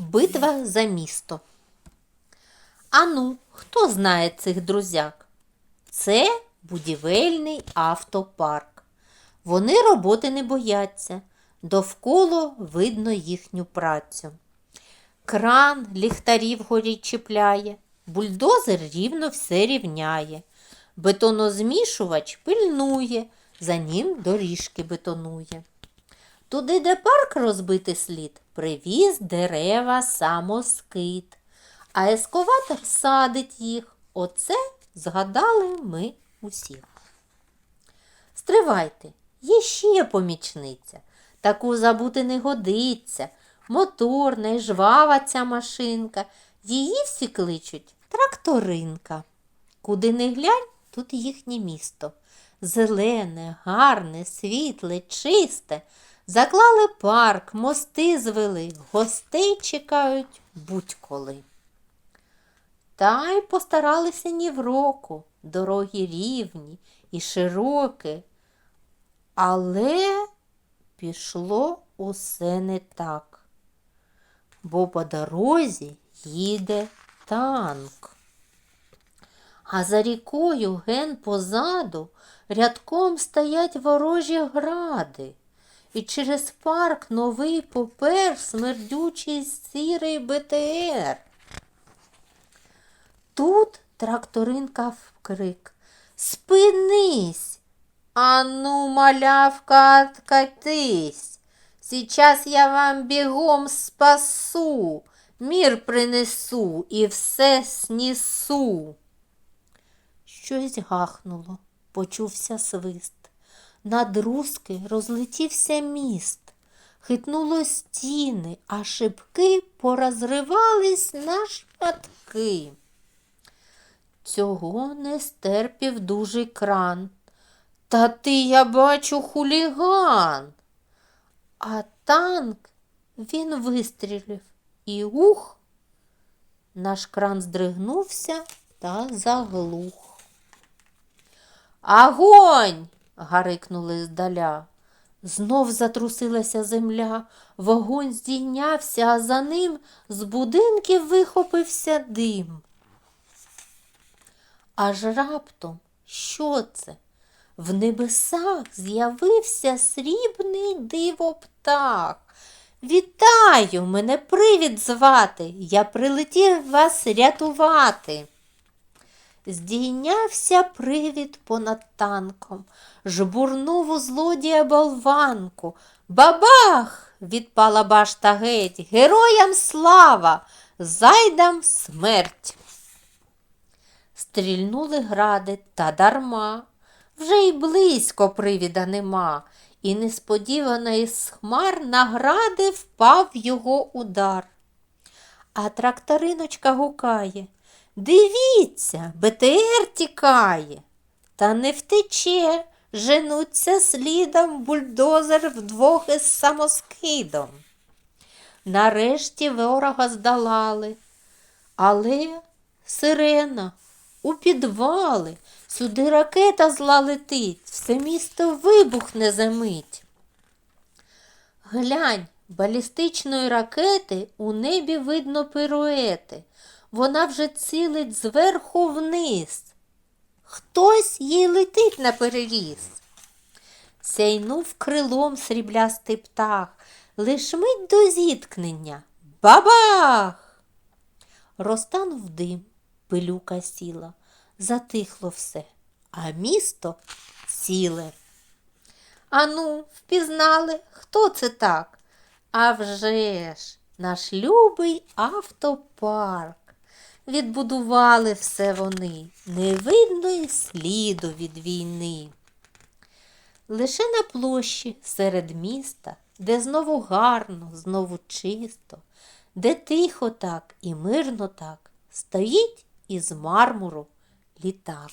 Битва за місто. Ану, хто знає цих друзяк? Це будівельний автопарк. Вони роботи не бояться, довкола видно їхню працю. Кран ліхтарів горі чіпляє, бульдозер рівно все рівняє. Бетонозмішувач пильнує, за ним доріжки бетонує. Туди, де парк розбити слід, привіз дерева самоскид, а ескаватор садить їх. Оце згадали ми усіх. Стривайте, є ще помічниця. Таку забути не годиться. Моторна і жвава ця машинка. Її всі кличуть тракторинка. Куди не глянь, тут їхнє місто. Зелене, гарне, світле, чисте. Заклали парк, мости звели, гостей чекають будь-коли. Та й постаралися ні в року, дороги рівні і широкі, але пішло усе не так, бо по дорозі їде танк. А за рікою ген позаду рядком стоять ворожі гради, і через парк новий попер смердючий сірий БТР. Тут тракторинка вкрик. Спинись! Ану, малявка, откатись. Сейчас я вам бігом спасу, мір принесу і все снісу. Щось гахнуло, почувся свист. Над руски розлетівся міст, хитнуло стіни, а шибки порозривались на шматки. Цього не стерпів дужий кран. Та ти, я бачу, хуліган. А танк він вистрілив і ух, наш кран здригнувся та заглух. Агонь! Гарикнули здаля. Знов затрусилася земля, вогонь здійнявся, а за ним з будинків вихопився дим. Аж раптом, що це? В небесах з'явився срібний дивоптах. Вітаю, мене привід звати. Я прилетів вас рятувати. Здійнявся привід понад танком, жбурнув у злодія болванку. Бабах! відпала башта геть. Героям слава, зайдам смерть. Стрільнули гради та дарма. Вже й близько привіда нема, і несподівано із хмар на гради впав його удар. А тракториночка гукає Дивіться, БТР тікає. Та не втече, женуться слідом бульдозер вдвох із самоскидом. Нарешті ворога здолали, але сирена у підвали, сюди ракета зла летить, все місто вибухне за мить. Глянь, балістичної ракети у небі видно пируети. Вона вже цілить зверху вниз. Хтось їй летить на переріз. Сяйнув крилом сріблястий птах, лиш мить до зіткнення. Бабах! Розтанув дим, пилюка сіла, затихло все, а місто ціле. Ану, впізнали, хто це так? А вже ж, наш любий автопарк. Відбудували все вони, не видно й сліду від війни. Лише на площі серед міста, де знову гарно, знову чисто, де тихо так і мирно так, стоїть із мармуру літак.